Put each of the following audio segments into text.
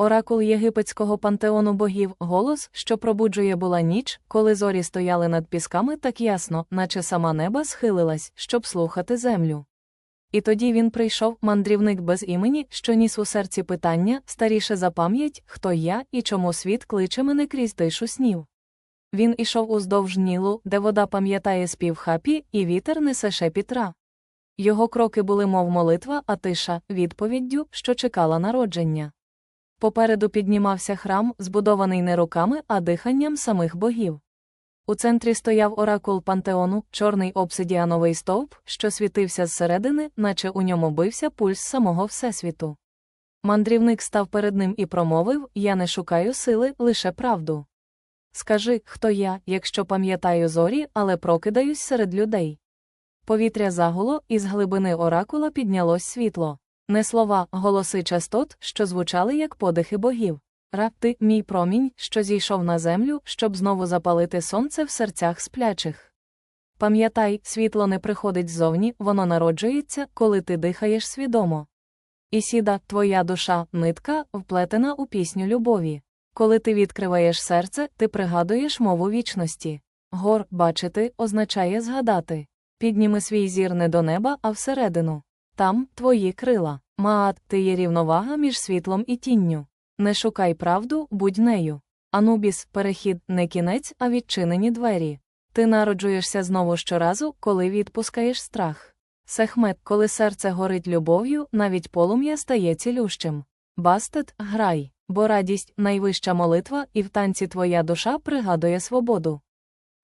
Оракул єгипетського пантеону богів, голос, що пробуджує була ніч, коли зорі стояли над пісками так ясно, наче сама неба схилилась, щоб слухати землю. І тоді він прийшов, мандрівник без імені, що ніс у серці питання, старіше за пам'ять, хто я і чому світ кличе мене крізь тишу снів. Він ішов уздовж Нілу, де вода пам'ятає спів хапі, і вітер несе шепіт ра. Його кроки були мов молитва, а тиша відповіддю, що чекала народження. Попереду піднімався храм, збудований не руками, а диханням самих богів. У центрі стояв оракул пантеону, чорний обсидіановий стовп, що світився зсередини, наче у ньому бився пульс самого Всесвіту. Мандрівник став перед ним і промовив Я не шукаю сили, лише правду. Скажи, хто я, якщо пам'ятаю зорі, але прокидаюсь серед людей. Повітря загуло, і з глибини оракула піднялось світло. Не слова, голоси частот, що звучали як подихи богів. Ра, мій промінь, що зійшов на землю, щоб знову запалити сонце в серцях сплячих. Пам'ятай, світло не приходить ззовні, воно народжується, коли ти дихаєш свідомо. Ісіда, твоя душа, нитка, вплетена у пісню любові. Коли ти відкриваєш серце, ти пригадуєш мову вічності. Гор, бачити, означає згадати. Підніми свій зір не до неба, а всередину. Там твої крила. Маат, ти є рівновага між світлом і тінню. Не шукай правду, будь нею. Анубіс, перехід, не кінець, а відчинені двері. Ти народжуєшся знову щоразу, коли відпускаєш страх. Сехмет, коли серце горить любов'ю, навіть полум'я стає цілющим. Бастет, грай, бо радість найвища молитва, і в танці твоя душа пригадує свободу.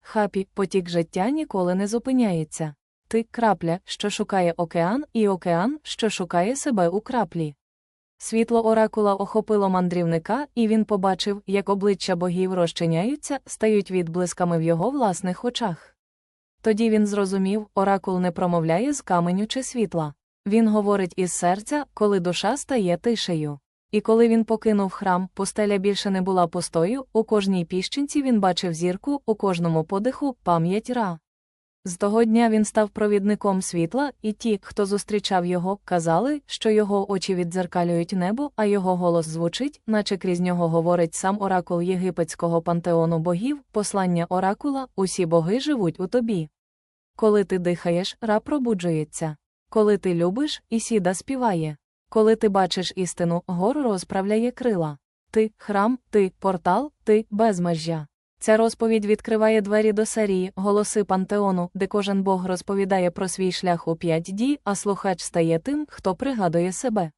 Хапі, потік життя ніколи не зупиняється. Ти крапля, що шукає океан, і океан, що шукає себе у краплі. Світло оракула охопило мандрівника, і він побачив, як обличчя богів розчиняються, стають відблисками в його власних очах. Тоді він зрозумів, оракул не промовляє з каменю чи світла. Він говорить із серця, коли душа стає тишею. І коли він покинув храм, пустеля більше не була пустою, у кожній піщинці він бачив зірку, у кожному подиху пам'ять ра. З того дня він став провідником світла, і ті, хто зустрічав його, казали, що його очі віддзеркалюють небо, а його голос звучить, наче крізь нього говорить сам оракул єгипетського пантеону богів, послання оракула, усі боги живуть у тобі. Коли ти дихаєш, ра пробуджується. Коли ти любиш, Ісіда співає. Коли ти бачиш істину, гор розправляє крила. Ти храм, ти портал, ти безмежжя. Ця розповідь відкриває двері до серії Голоси пантеону, де кожен бог розповідає про свій шлях у п'ять дій, а слухач стає тим, хто пригадує себе.